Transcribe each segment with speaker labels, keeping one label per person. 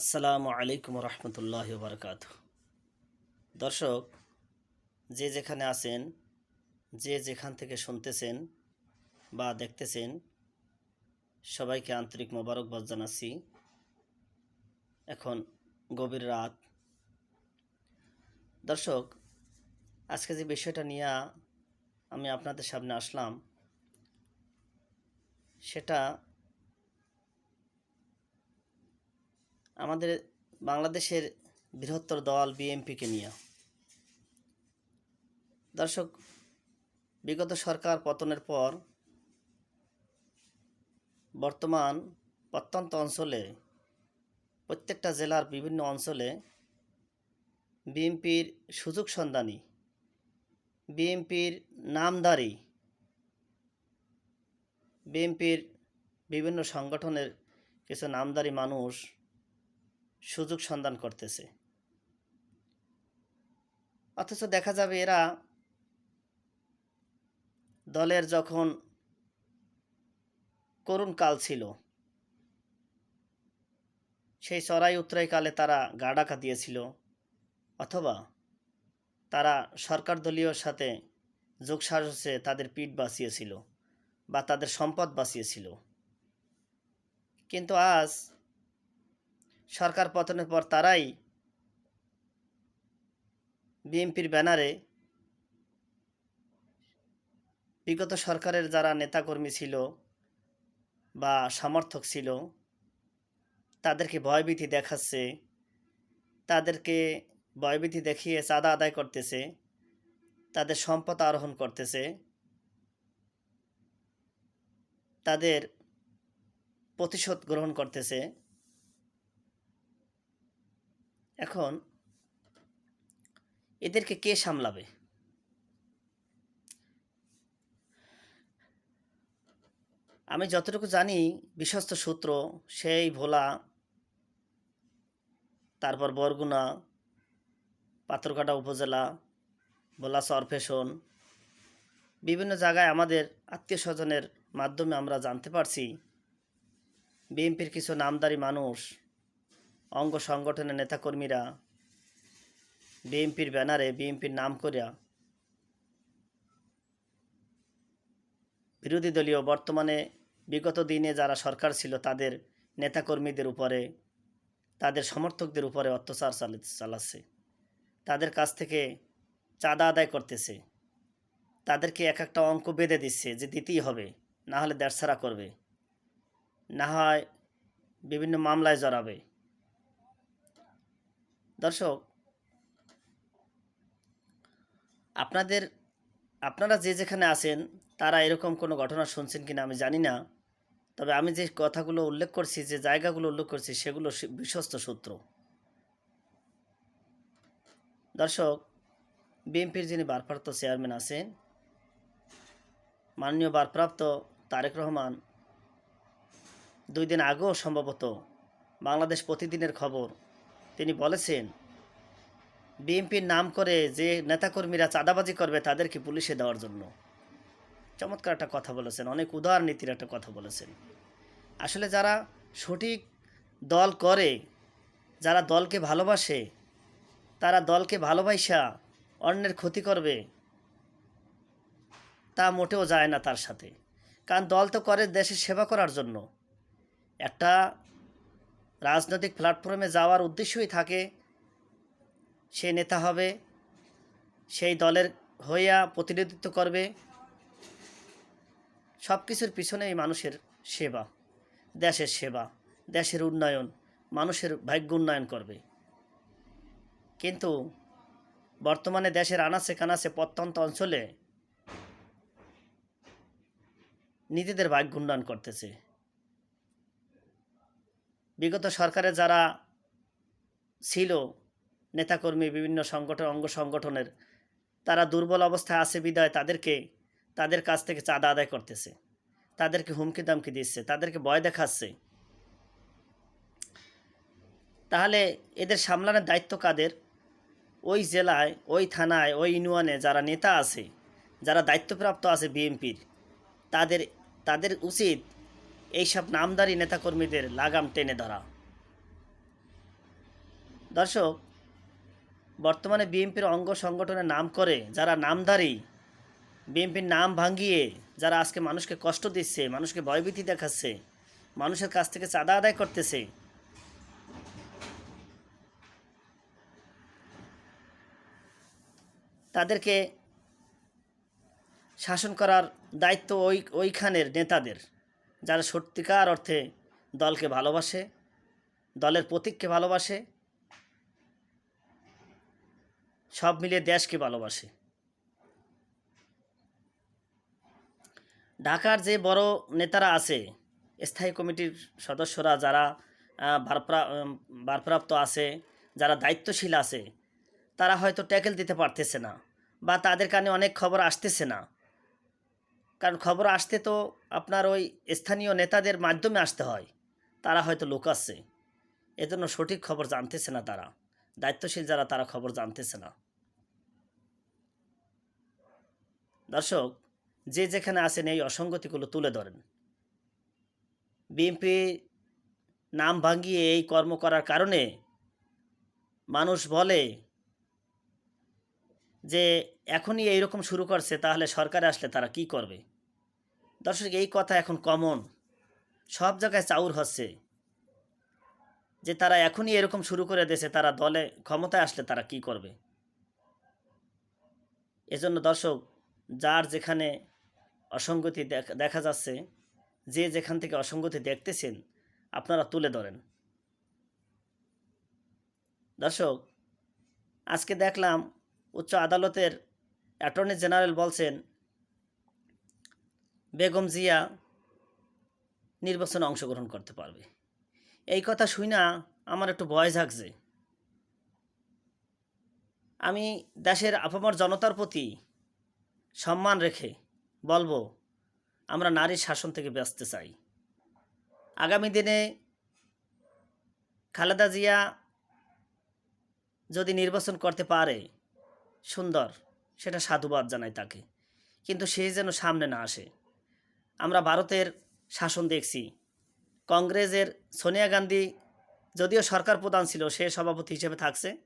Speaker 1: আসসালামু আলাইকুম রহমতুল্লাহ বারকাত দর্শক, যে যেখানে আছেন, যে যেখান থেকে শুনতেছেন বা দেখতেছেন, সবাইকে আন্তরিক মোবারকবাদ জানাচ্ছি। এখন গভীর রাত। দর্শক, আজকে যে বিষয়টা নিয়ে আমি আপনাদের সামনে আসলাম, সেটা আমাদের বাংলাদেশের বৃহত্তর দল বিএনপিকে নিয়ে। দর্শক, বিগত সরকার পতনের পর বর্তমান প্রত্যন্ত অঞ্চলে, প্রত্যেকটা জেলার বিভিন্ন অঞ্চলে বিএনপির সুযোগ সন্ধানী, বিএনপির নামদারি বিএনপির বিভিন্ন সংগঠনের কিছু নামদারি মানুষ সুযোগ সন্ধান করতেছে। অথচ দেখা যাবে এরা দলের যখন করুণ কাল ছিল, সেই চড়াই উত্তরাই কালে তারা গা ডাকা দিয়েছিল, অথবা তারা সরকার দলীয় সাথে যোগসাহসে তাদের পিঠ বাঁচিয়েছিল বা তাদের সম্পদ বাঁচিয়েছিল। কিন্তু আজ সরকার পতনের পর তারাই বিএনপির ব্যানারে বিগত সরকারের যারা নেতাকর্মী ছিল বা সমর্থক ছিল, তাদেরকে ভয়ভীতি দেখাচ্ছে, তাদেরকে ভয়ভীতি দেখিয়ে চাঁদা আদায় করতেছে, তাদের সম্পদ আরোহণ করতেছে, তাদের প্রতিশোধ গ্রহণ করতেছে। এখন এদেরকে কে সামলাবে? আমি যতটুকু জানি, বিশ্বস্ত সূত্র, সেই ভোলা, তারপর বরগুনা, পাথরঘাটা উপজেলা, ভোলা সরফেশন বিভিন্ন জায়গায় আমাদের আত্মীয় স্বজনের মাধ্যমে আমরা জানতে পারছি, বিএনপির কিছু নামদারি মানুষ অঙ্গ সংগঠনের নেতাকর্মীরা বিএনপির ব্যানারে বিএনপির নাম করিয়া বিরোধী দলীয় বর্তমানে বিগত দিনে যারা সরকার ছিল, তাদের নেতাকর্মীদের উপরে, তাদের সমর্থকদের উপরে অত্যাচার চালি, চালাচ্ছে। তাদের কাছ থেকে চাঁদা আদায় করতেছে। তাদেরকে এক একটা অঙ্ক বেঁধে দিচ্ছে যে দিতেই হবে, না হলে দেড়ছাড়া করবে। না হয় বিভিন্ন মামলায় জড়াবে। দর্শক, আপনাদের, আপনারা যে যেখানে আছেন, তারা এরকম কোনো ঘটনা শুনছেন কিনা আমি জানি না। তবে আমি যে কথাগুলো উল্লেখ করছি, যে জায়গাগুলো উল্লেখ করছি, সেগুলো বিশ্বস্ত সূত্র। দর্শক, বিএনপির যিনি বারপ্রাপ্ত চেয়ারম্যান আছেন, মাননীয় বারপ্রাপ্ত তারেক রহমান, দুই দিন আগেও সম্ভবত বাংলাদেশ প্রতিদিনের খবর তিনি বলেছেন, বিএনপির নাম করে যে নেতাকর্মীরা চাঁদাবাজি করবে তাদেরকে পুলিশে দেওয়ার জন্য। চমৎকার একটা কথা বলেছেন, অনেক উদার নীতির একটা কথা বলেছেন। আসলে যারা সঠিক দল করে, যারা দলকে ভালোবাসে, তারা দলকে ভালোবাসা অন্যের ক্ষতি করবে, তা মোটেও যায় না তার সাথে। কারণ দল তো করে দেশের সেবা করার জন্য। একটা রাজনৈতিক প্ল্যাটফর্মে যাওয়ার উদ্দেশ্যই থাকে, সে নেতা হবে, সেই দলের হইয়া প্রতিনিধিত্ব করবে। সব কিছুর পিছনে এই মানুষের সেবা, দেশের সেবা, দেশের উন্নয়ন, মানুষের ভাগ্য উন্নয়ন করবে। কিন্তু বর্তমানে দেশের আনাচে কানাচে প্রত্যন্ত অঞ্চলে নিজেদের ভাগ্য উন্নয়ন করতেছে। বিগত সরকারে যারা ছিল, নেতাকর্মী, বিভিন্ন সংগঠন, অঙ্গ সংগঠনের, তারা দুর্বল অবস্থায় আছে বিদায় তাদেরকে, তাদের কাছ থেকে চাঁদা আদায় করতেছে। তাদেরকে হুমকি দামকি দিচ্ছে, তাদেরকে ভয় দেখাচ্ছে। তাহলে এদের সামলানোর দায়িত্ব কাদের? ওই জেলায়, ওই থানায়, ওই ইউনিয়নে যারা নেতা আছে, যারা দায়িত্বপ্রাপ্ত আছে বিএনপির, তাদের তাদের উচিত এইসব নামদারি নেতাকর্মীদের লাগাম টেনে ধরা। দর্শক, বর্তমানে বিএনপির অঙ্গ সংগঠনের নাম করে যারা নামধারী বিএনপির নাম ভাঙ্গিয়ে যারা আজকে মানুষকে কষ্ট দিচ্ছে, মানুষকে ভয়ভীতি দেখাচ্ছে, মানুষের কাছ থেকে চাঁদা আদায় করতেছে, তাদেরকে শাসন করার দায়িত্ব ওই ওইখানের নেতাদের। যারা সত্যিকার অর্থে দলকে ভালোবাসে, দলের প্রতীককে ভালোবাসে, সব মিলিয়ে দেশকে ভালোবাসে। ঢাকার যে বড় নেতারা আছে, স্থায়ী কমিটির সদস্যরা যারা ভারপ্রা- ভারপ্রাপ্ত আছে, যারা দায়িত্বশীল আছে, তারা হয়তো ট্যাকেল দিতে পারতেছে না বা তাদের কানে অনেক খবর আসতেছে না। কারণ খবর আসতে তো আপনার ওই স্থানীয় নেতাদের মাধ্যমে আসতে হয়। তারা হয়তো লুকাচ্ছে এজন্য সঠিক খবর জানতেছে না তারা। দায়িত্বশীল যারা, তারা খবর জানতেছে না। দর্শক, যে যেখানে আসেন এই অসঙ্গতিগুলো তুলে ধরেন। বিএনপি নাম ভাঙ্গিয়ে এই কর্ম করার কারণে মানুষ বলে যে এখনই এইরকম শুরু করছে, তাহলে সরকারে আসলে তারা কি করবে? দর্শক, এই কথা এখন কমন সব জায়গায় চাউর হচ্ছে। যে তারা এখনই এরকম শুরু করে দিয়েছে, তারা দলে, ক্ষমতায় আসলে তারা কি করবে? এজন্য দর্শক, যার যেখানে অসঙ্গতি দেখা যাচ্ছে, যে যেখান থেকে অসঙ্গতি দেখতেছেন, আপনারা তুলে ধরেন। দর্শক, আজকে দেখলাম উচ্চ আদালতের অ্যাটর্নি জেনারেল বলছেন, বেগম জিয়া নির্বাচনে অংশগ্রহণ করতে পারবে। এই কথা শুই না আমার একটু ভয় জাগছে। আমি দেশের আপামর জনতার প্রতি সম্মান রেখে বলব, আমরা নারীর শাসন থেকে ব্যস্ত চাই। আগামী দিনে খালেদা জিয়া যদি নির্বাচন করতে পারে, সুন্দর। সেটা সাধুবাদ জানাই তাকে। কিন্তু সে যেন সামনে না আসে। আমরা ভারতের শাসন দেখছি। কংগ্রেসের সোনিয়া গান্ধী যদিও সরকার প্রধান ছিল, সে সভাপতি হিসেবে থাকছে।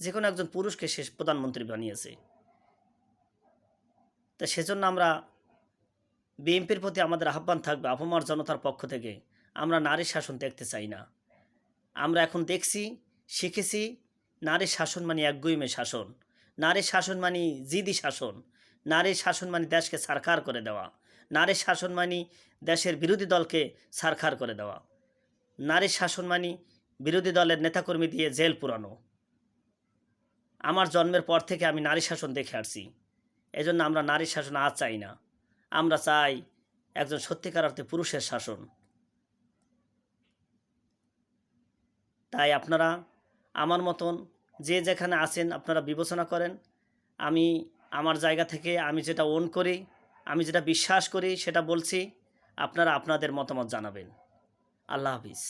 Speaker 1: যে কোনো একজন পুরুষকে সে প্রধানমন্ত্রী বানিয়েছে। তো সেজন্য আমরা বিএনপির প্রতি আমাদের আহ্বান থাকবে আপামার জনতার পক্ষ থেকে। আমরা নারী শাসন দেখতে চাই না। আমরা এখন দেখছি, শিখেছি, নারীর শাসন মানে একগুইমে শাসন। নারীর শাসন মানে জিদি শাসন, নারীর শাসন মানে দেশকে সারখার করে দেওয়া, নারীর শাসন মানে দেশের বিরোধী দলকে সারখার করে দেওয়া, নারীর শাসন মানে বিরোধী দলের নেতাকর্মী দিয়ে জেল পুরানো। আমার জন্মের পর থেকে আমি নারী শাসন দেখে আসছি। এজন্য আমরা নারী শাসন আর চাই না। আমরা চাই একজন সত্যিকার অর্থে পুরুষের শাসন। তাই আপনারা আমার মতন যে যেখানে আছেন আপনারা বিবেচনা করেন। আমি আমার জায়গা থেকে আমি যেটা ওন করি, আমি যেটা বিশ্বাস করি সেটা বলছি, আপনারা আপনাদের মতামত জানাবেন। আল্লাহ হাফিজ।